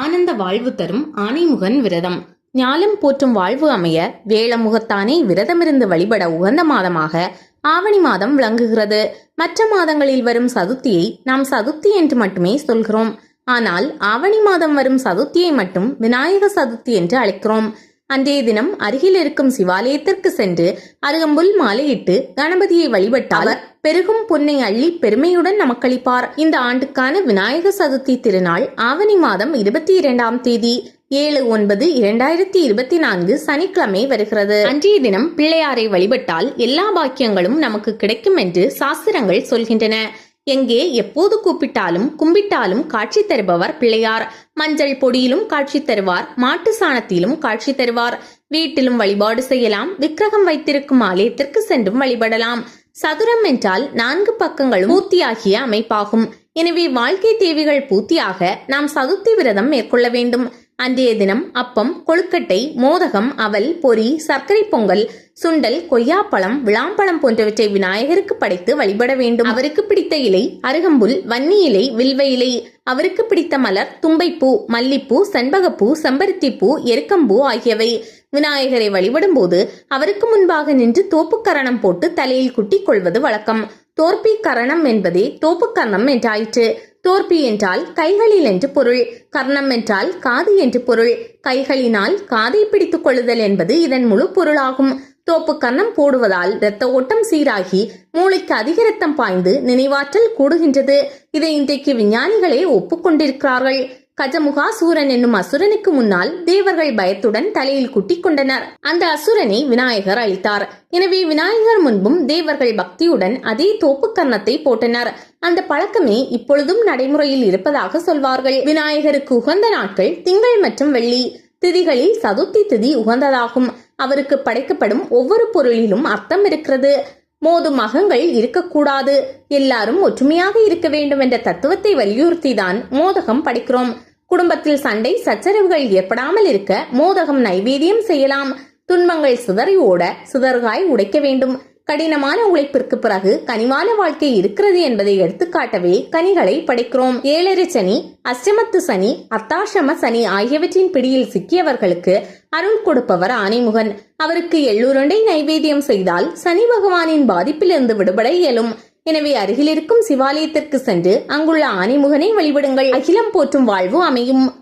ஆனந்த வாழ்வு தரும் ஆனைமுகன் விரதம். ஞாலம் போற்றும் வாழ்வு அமைய வேளமுகத்தானே விரதமிருந்து வழிபட உகந்த மாதமாக ஆவணி மாதம் விளங்குகிறது. மற்ற மாதங்களில் வரும் சதுர்த்தியை நாம் சதுர்த்தி என்று மட்டுமே சொல்கிறோம். ஆனால் ஆவணி மாதம் வரும் சதுர்த்தியை மட்டும் விநாயக சதுர்த்தி என்று அழைக்கிறோம். அன்றைய தினம் அருகில் இருக்கும் சிவாலயத்திற்கு சென்று அருகம்புல் மாலையிட்டு கணபதியை வழிபட்டால் பெருகும் பொன்னை அள்ளி பெருமையுடன் நமக்களிப்பார். இந்த ஆண்டுக்கான விநாயக சதுர்த்தி திருநாள் ஆவணி மாதம் இருபத்தி இரண்டாம் தேதி ஏழு ஒன்பது இரண்டாயிரத்தி இருபத்தி நான்கு சனிக்கிழமை வருகிறது. அன்றைய தினம் பிள்ளையாரை வழிபட்டால் எல்லா பாக்கியங்களும் நமக்கு கிடைக்கும் என்று சாஸ்திரங்கள் சொல்கின்றன. எங்கே எப்போது கூப்பிட்டாலும் கும்பிட்டாலும் காட்சி தருபவர் பிள்ளையார். மஞ்சள் பொடியிலும் காட்சி தருவார் மாட்டு சாணத்திலும் காட்சி தருவார். வீட்டிலும் வழிபாடு செய்யலாம் விக்கிரகம் வைத்திருக்கும் ஆலயத்திற்கு சென்றும் வழிபடலாம். சதுரம் என்றால் நான்கு பக்கங்களும் பூர்த்தியாகிய அமைப்பாகும். எனவே வாழ்க்கை தேவைகள் பூர்த்தியாக நாம் சதுர்த்தி விரதம் மேற்கொள்ள வேண்டும். அன்றைய தினம் அப்பம் கொழுக்கட்டை மோதகம் அவல் பொரி சர்க்கரை பொங்கல் சுண்டல் கொய்யாப்பழம் விளாம்பழம் போன்றவற்றை விநாயகருக்கு படைத்து வழிபட வேண்டும். அவருக்கு பிடித்த இலை அருகம்புல் வன்னி இலை வில்வ இலை. அவருக்கு பிடித்த மலர் தும்பைப்பூ மல்லிப்பூ செண்பகப்பூ செம்பருத்திப்பூ எருக்கம்பூ ஆகியவை. விநாயகரை வழிபடும் போது அவருக்கு முன்பாக நின்று தோப்புக்கரணம் போட்டு தலையில் குட்டிக் கொள்வது வழக்கம். தோற்பி கரணம் என்பதே தோப்புக்கரணம் என்றாயிற்று. தோற்பி என்றால் கைகளில் என்று பொருள். கர்ணம் என்றால் காது என்று பொருள். கைகளினால் காதை பிடித்துக் கொள்ளுதல் என்பது இதன் முழு பொருளாகும். தோப்பு கர்ணம் போடுவதால் இரத்த ஓட்டம் சீராகி மூளைக்கு அதிக ரத்தம் பாய்ந்து நினைவாற்றல் கூடுகின்றது. இதை இன்றைக்கு விஞ்ஞானிகளே ஒப்புக்கொண்டிருக்கிறார்கள் கஜமுகாசூரன் என்னும் அசுரனுக்கு முன்னால் தேவர்கள் பயத்துடன் தலையில் குட்டி கொண்டனர். அந்த அசுரனை விநாயகர் அழித்தார். எனவே விநாயகர் முன்பும் தேவர்கள் பக்தியுடன் அதே தோப்பு கர்ணத்தை போட்டனர். அந்த பழக்கமே இப்பொழுதும் நடைமுறையில் இருப்பதாக சொல்வார்கள். விநாயகருக்கு உகந்த நாட்கள் திங்கள் மற்றும் வெள்ளி. திதிகளில் சதுர்த்தி திதி உகந்ததாகும். அவருக்கு படைக்கப்படும் ஒவ்வொரு பொருளிலும் அர்த்தம் இருக்கிறது. மோதும் மகங்கள் இருக்கக்கூடாது. எல்லாரும் ஒற்றுமையாக இருக்க வேண்டும் என்ற தத்துவத்தை வலியுறுத்தி தான் மோதகம் படைக்கிறோம். குடும்பத்தில் சண்டை சச்சரவுகள் ஏற்படாமல் இருக்க மோதகம் நைவேத்தியம் செய்யலாம். துன்பங்கள் சிதறி ஓட சிதறுகாய் உடைக்க வேண்டும். கடினமான உழைப்பிற்கு பிறகு கனிவான வாழ்க்கை இருக்கிறது என்பதை எடுத்துக்காட்டவே கனிகளை படைக்கிறோம். ஏழரை சனி அஷ்டமத்து சனி அத்தாசிரம சனி ஆகியவற்றின் பிடியில் சிக்கியவர்களுக்கு அருள் கொடுப்பவர் ஆனைமுகன். அவருக்கு எள்ளுருண்டை நைவேத்தியம் செய்தால் சனி பகவானின் பாதிப்பிலிருந்து விடுபட இயலும். எனவே அருகில் இருக்கும் சிவாலயத்திற்கு சென்று அங்குள்ள ஆனைமுகனை வழிபடுங்கள். அகிலம் போற்றும் வாழ்வு அமையும்.